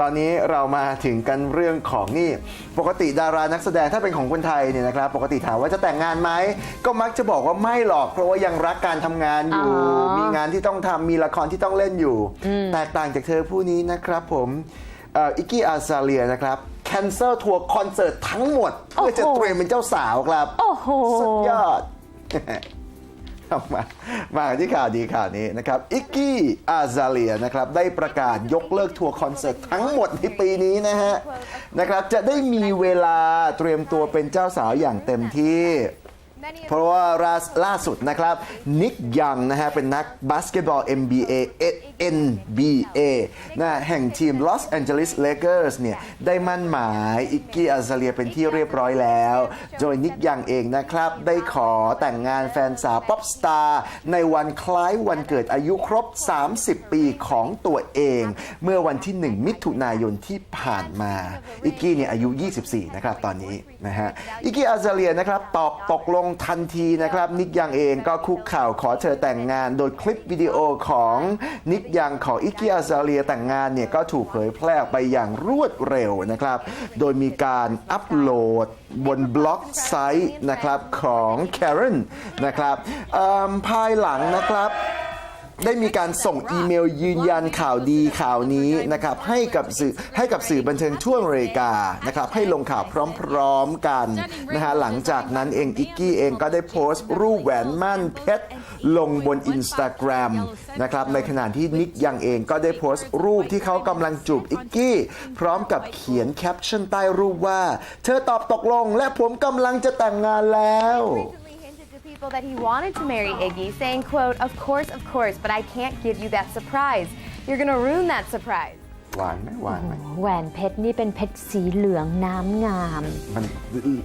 ตอนนี้เรามาถึงกันเรื่องของนี่ ปกติดารานักแสดงถ้าเป็นของคนไทยเนี่ยนะครับ ปกติถามว่าจะแต่งงานไหม ก็มักจะบอกว่าไม่หรอก เพราะว่ายังรักการทำงานอยู่ อ๋อมีงานที่ต้องทำมีละครที่ต้องเล่นอยู่แตกต่างจากเธอผู้นี้นะครับผมเอิกกี้อาซาเลียนะครับแคนเซิลทัวร์คอนเสิร์ตทั้งหมด เพื่อจะโอ้โหเตรียมเป็นเจ้าสาวครับ โอ้โห สุดยอดเอา มามาที่ข่าวดีข่าวนี้นะครับอิกกี้อาซาเลียนะครับได้ประกาศยกเลิกทัวร์คอนเสิร์ตทั้งหมดในปีนี้นะฮะนะครับจะได้มีเวลาเตรียมตัวเป็นเจ้าสาวอย่างเต็มที่ เพราะว่าล่าลาสุดนะครับนิกยังนะฮะเป็นนักบาสเกตบอล NBA NBA นะแห่งทีม Los Angeles Lakers เนี่ยได้มั่นหมายอิกกี้อาซาเลียเป็นที่เรียบร้อยแล้ว โดยนิกยังเองนะครับ ได้ขอแต่งงานแฟนสาวป๊อปสตาร์ในวันคล้ายวันเกิดอายุครบ 30 ปีของตัวเอง เมื่อวันที่ 1 มิถุนายนที่ผ่านมาอิกกี้เนี่ยอายุ 24 นะครับตอนนี้นะฮะอิกกี้อาซาเลียนะครับตอบตกลงทันทีนะครับ นิกยังเองก็คุกเข่าวขอเธอแต่งงาน โดยคลิปวิดีโอของนิกยังขออิกกี้อาซาเลียแต่งงานเนี่ยก็ถูกเผยแพร่ออกไปอย่างรวดเร็วนะครับ โดยมีการอัปโหลดบนบล็อกไซต์นะครับของ Karen นะครับเอิ่มภายหลังนะครับ ได้มีการส่งอีเมลยืนยันข่าวดีข่าวนี้นะครับให้กับสื่อให้กับสื่อบันเทิงทั่วอเมริกานะครับให้ลงข่าวพร้อมๆกันนะฮะหลังจากนั้นเองอิกกี้เองก็ได้โพสต์รูปแหวนมั่นเพชรลงบนอินสตาแกรมนะครับในขณะที่นิกยังเองก็ได้โพสต์รูปที่เขากำลังจูบอิกกี้พร้อมกับเขียนแคปชั่นใต้รูปว่า เธอตอบตกลงและผมกำลังจะแต่งงานแล้ว people that he wanted to marry Iggy, saying, quote, of course, of course, but I can't give you that surprise. You're gonna ruin that surprise. หวานไหมหวานไหมแหวนเพชรนี่เป็นเพชรสีเหลืองน้ำงาม มัน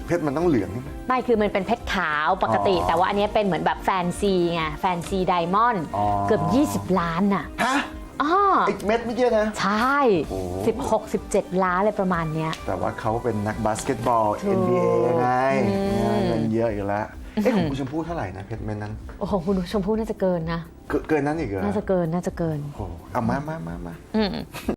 เพชรมันต้องเหลืองใช่ไหม ไม่คือมันเป็นเพชรขาวปกติ อ๋อแต่ว่าอันเนี้ยเป็นเหมือนแบบแฟนซีไงแฟนซีไดมอนด์อ๋อ เกือบ 20 ล้านน่ะฮะอ๋อไอ้เม็ดเมื่อกี้นะ ใช่ โอ้ 16 17 ล้านเลยประมาณเนี้ย แต่ว่าเขาเป็นนักบาสเกตบอล ถูก NBA ไงเงินเยอะอยู่แล้ว เอ๊ะของคุณชมพู่เท่าไหร่นะเพชรเม็ดนั้นโอ้โหคุณชมพู่น่าจะเกินนะ เกินเกินนั้นอีกเหรอน่าจะเกินน่าจะเกินโอ้โหเอามามามามา อืม